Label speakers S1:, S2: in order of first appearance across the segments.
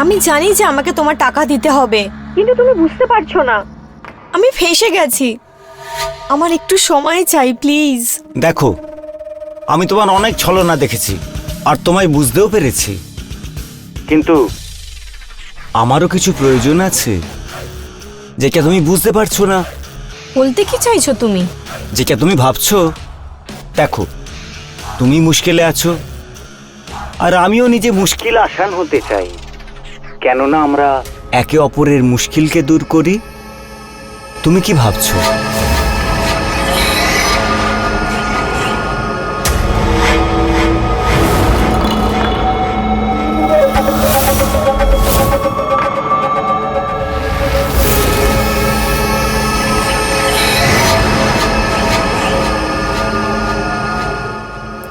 S1: আমি জানি যে আমাকে তোমার টাকা দিতে হবে। কিন্তু তুমি বুঝতে পারছ না। আমি ফেসে গেছি। আমার একটু সময় চাই প্লিজ।
S2: দেখো আমি তোমার অনেক ছলনা দেখেছি আর তোমায় বুঝতেও পেরেছি। কিন্তু আমারও কিছু প্রয়োজন আছে যেটা তুমি বুঝতে পারছ না।
S1: বলতে কি চাইছো তুমি?
S2: যেটা তুমি ভাবছ দেখো তুমি মুশকিলে আছো আর আমিও নিজে মুশকিল আসান হতে চাই। কেননা আমরা একে অপরের মুশকিলকে দূর করি। তুমি কি ভাবছ?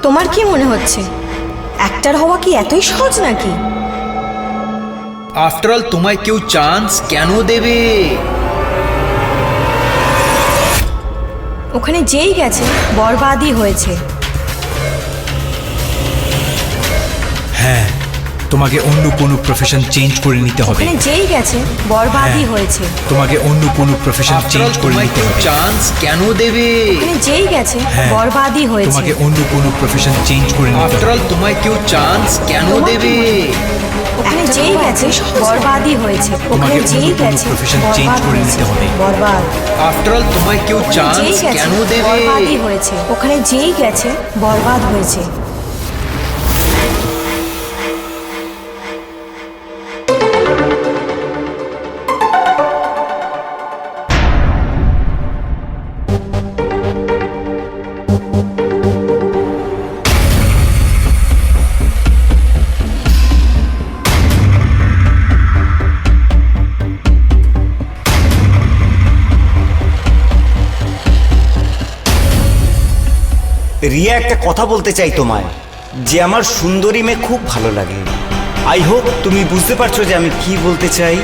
S1: তোমার কি মনে হচ্ছে? অ্যাক্টার হওয়া কি এতই সহজ নাকি?
S3: আফটার অল তোমায় কেউ চান্স কেন দেবে
S1: ওখানে যেই গেছে বরবাদই হয়েছে।
S3: হ্যাঁ তোমাকে অন্য কোনো প্রফেশন চেঞ্জ করে নিতে হবে।
S1: ওখানে যেই গেছে বরবাদই
S3: হ্যাঁ।
S1: হয়েছে।
S3: তোমাকে অন্য কোনো প্রফেশন চেঞ্জ করে নিতে হবে। চান্স কেন দেবে
S1: ওখানে যেই গেছে
S3: হ্যাঁ।
S1: বরবাদই হয়েছে।
S3: তোমাকে অন্য কোনো প্রফেশন চেঞ্জ করে নিতে আফটার অল তোমায় কেউ চান্স কেন দেবে
S1: ওখানে যেই গেছে বরবাদই হয়েছে। ওখানে যেই গেছে
S3: profession change
S1: বরবাদ
S3: করে
S1: হয়েছে।
S3: নিতে হবে।
S1: বরবাদ।
S3: আফটার অল তোমায় কেউ চান্স
S1: যেই গেছে
S3: কেন দেবে?
S1: বরবাদই হয়েছে। ওখানে যেই গেছে বরবাদ হয়েছে।
S2: রিয়া একটা কথা বলতে চাই তোমায়, যে আমার সুন্দরী মেয়ে খুব ভালো লাগে। আই হোপ তুমি বুঝতে পারছ যে আমি কি বলতে চাই।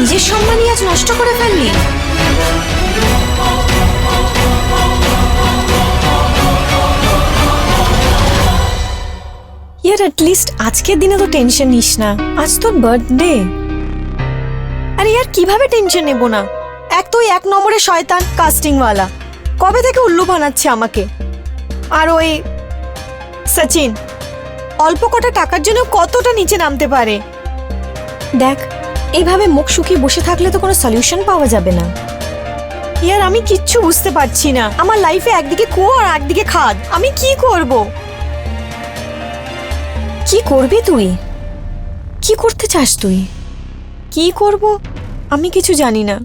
S1: নিজের সম্মানই আজ নষ্ট করে ফেললি। ইয়ার অ্যাটলিস্ট আজকের দিনে তো টেনশন নিস না। আজ তোর বার্থডে আরে ইয়ার, কীভাবে টেনশন নেব না? এক তো এক নম্বরের শয়তান কাস্টিংওয়ালা কবে থেকে উল্লু বানাচ্ছে আমাকে? আর ওই সচিন, অল্প কটা টাকার জন্য কতটা নিচে নামতে পারে? দেখ এইভাবে মুখ শুকিয়ে বসে থাকলে তো কোনো সলিউশন পাওয়া যাবে না। ইয়ার আমি কিচ্ছু বুঝতে পারছি না। আমার লাইফে একদিকে কুয়ো আর একদিকে খাদ। আমি কি করব? কি করবি তুই? কি করতে চাস তুই? কি করব? আমি কিছু জানি না।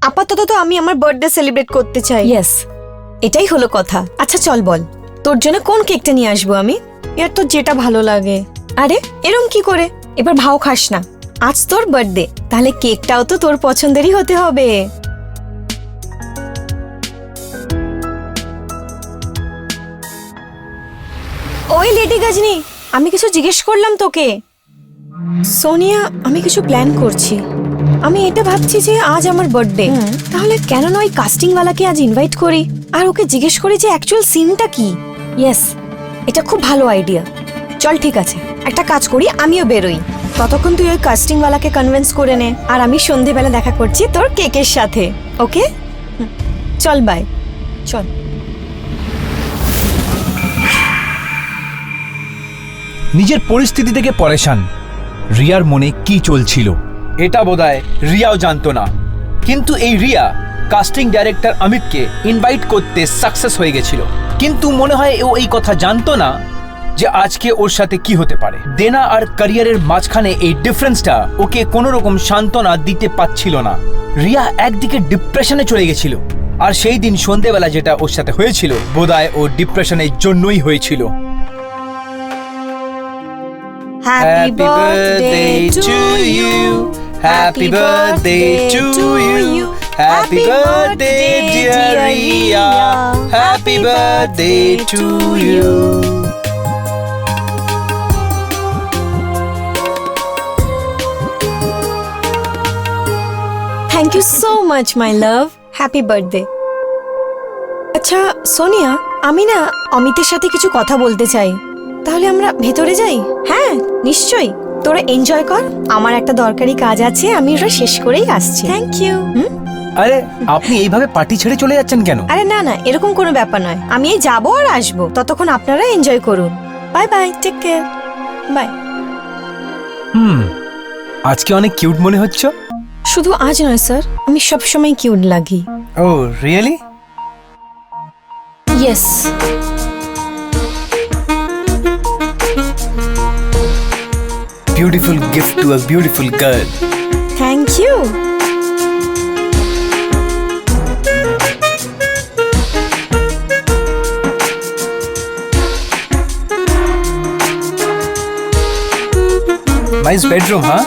S1: আপাতত তো আমি আমার বার্থডে সেলিব্রেট করতে চাই। ইয়েস এটাই হলো কথা। আচ্ছা চল বল। তোর জন্য কোন কেকটা নিয়ে আসব আমি? ইয়ার তোর যেটা ভালো লাগে। আরে এরম কি করে? এবার ভাও খাস না। আজ তোর বার্থডে তাহলে কেকটাও তো তোর পছন্দেরই হতে হবে। ওই লেডি গাজনি আমি কিছু জিজ্ঞেস করলাম তোকে। সোনিয়া আমি কিছু প্ল্যান করছি। আমি এটা ভাবছি যে আজ আমার বার্থডে তাহলে কেন নয় কাস্টিংওয়ালাকে আজ ইনভাইট করি? আর ওকে জিজ্ঞেস করি যে অ্যাকচুয়াল সিনটা কি? ইয়েস এটা খুব ভালো আইডিয়া চল ঠিক আছে একটা কাজ করি আমিও বেরোই। ততক্ষণ তুই ওই কাস্টিংওয়ালাকে কনভিন্স করে নে। আর আমি সন্ধেবেলা দেখা করছি তোর কেকের সাথে, ওকে? চল বাই চল।
S3: নিজের পরিস্থিতি থেকে পরেশান, রিয়ার মনে কি চলছিল? এটা বোধহয় রিয়াও জানতো না। কিন্তু এই রিয়া কাস্টিং ডাইরেক্টর অমিতকে ইনভাইট করতে সাকসেস হয়ে গেছিল। কিন্তু মনে হয় ও এই কথা জানতো না যে আজকে ওর সাথে কি হতে পারে দেনা আর ক্যারিয়ারের মাঝখানে এই ডিফারেন্সটা ওকে কোনো রকম সান্ত্বনা দিতে পাচ্ছিল না রিয়া একদিকে ডিপ্রেশনে চলে গেছিল আর সেই দিন সন্ধেবেলা যেটা ওর সাথে হয়েছিল বোধহয় ও ডিপ্রেশনের জন্যই হয়েছিল
S1: Happy birthday to you. Happy birthday to you.
S3: Happy birthday, dear Ria. Happy birthday to you.
S1: Thank you so much my love happy birthday আচ্ছা সোনিয়া আমি না অমিতের সাথে কিছু কথা বলতে চাই। তাহলে আমরা ভেতরে যাই? হ্যাঁ নিশ্চয়ই। তোরা এনজয় কর। আমার একটা দরকারি কাজ আছে আমি ওটা শেষ করেই আসছি। থ্যাংক ইউ
S3: আরে আপনি এইভাবে পার্টি ছেড়ে চলে যাচ্ছেন কেন?
S1: আরে না না এরকম কোনো ব্যাপার নয়। আমি এই যাব আর আসব। ততক্ষণ আপনারা এনজয় করুন। Bye bye take care bye
S3: হুম আজকে অনেক কিউট মনে হচ্ছে।
S1: শুধু আজ নয় স্যার। আমি সবসময় কিউট লাগি।
S3: ও really?
S1: Yes
S3: beautiful gift to a beautiful girl
S1: thank you
S3: nice bedroom হ্যাঁ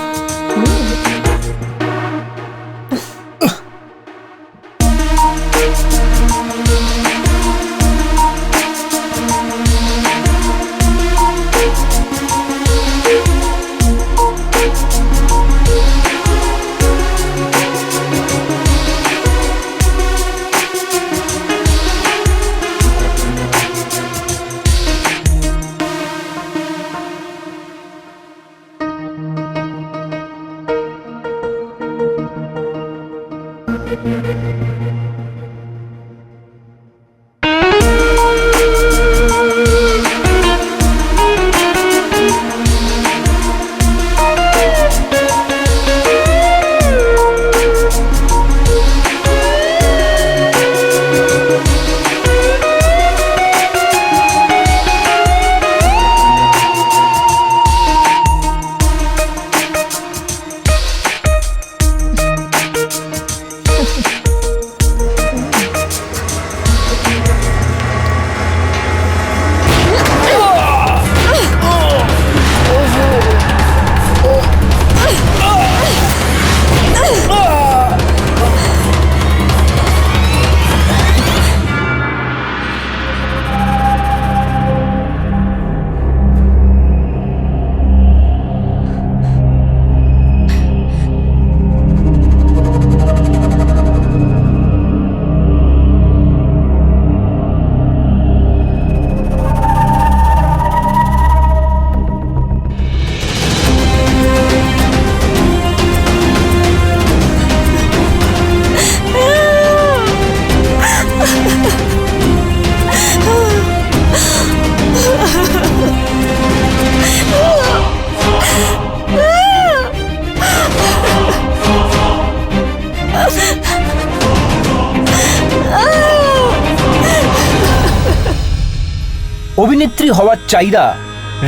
S3: অভিনেত্রী হওয়ার চাহিদা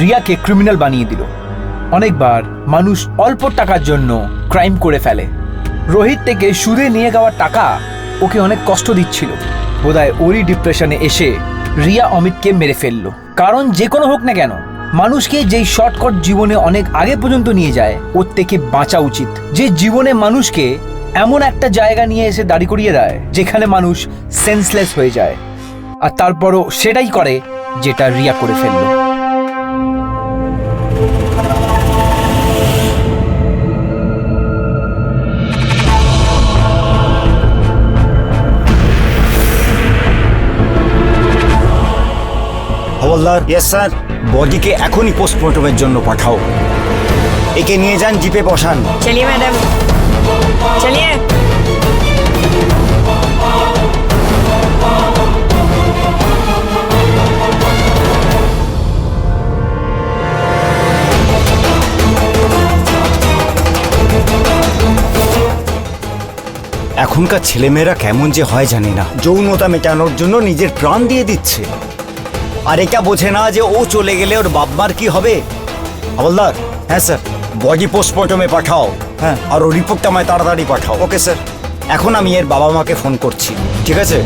S3: রিয়াকে ক্রিমিনাল বানিয়ে দিল। অনেকবার মানুষ অল্প টাকার জন্য ক্রাইম করে ফেলে। রোহিত থেকে সুদে নিয়ে যাওয়া টাকা ওকে অনেক কষ্ট দিচ্ছিল। বোধহয় ওরই ডিপ্রেশনে এসে রিয়া অমিতকে মেরে ফেলল। কারণ যে কোনো হোক না কেন, মানুষকে যেই শর্টকট জীবনে অনেক আগে পর্যন্ত নিয়ে যায়, ওর থেকে বাঁচা উচিত। যে জীবনে মানুষকে এমন একটা জায়গা নিয়ে এসে দাঁড়ি করিয়ে দেয়, যেখানে মানুষ সেন্সলেস হয়ে যায়। আর তারপরও সেটাই করে যেটা রিয়া করে ফেলল।
S2: হওয়ালদার ইয়েস স্যার বডিকে এখনই পোস্টমর্টমের জন্য পাঠাও। একে নিয়ে যান জিপে বসান।
S1: চলিয়ে ম্যাডাম চলিয়ে।
S2: এখনকার ছেলেমেয়েরা কেমন যে হয় জানি না। যৌনতা মেটানোর জন্য নিজের প্রাণ দিয়ে দিচ্ছে। আর এটা বোঝে না যে ও চলে গেলে ওর বাপমার কি হবে। হাবলদার হ্যাঁ স্যার। বডি পোস্টমর্টমে পাঠাও। হ্যাঁ আর ও রিপোর্টটা আমায় তাড়াতাড়ি পাঠাও। Okay sir. এখন আমি এর বাবা মাকে ফোন করছি। ঠিক আছে?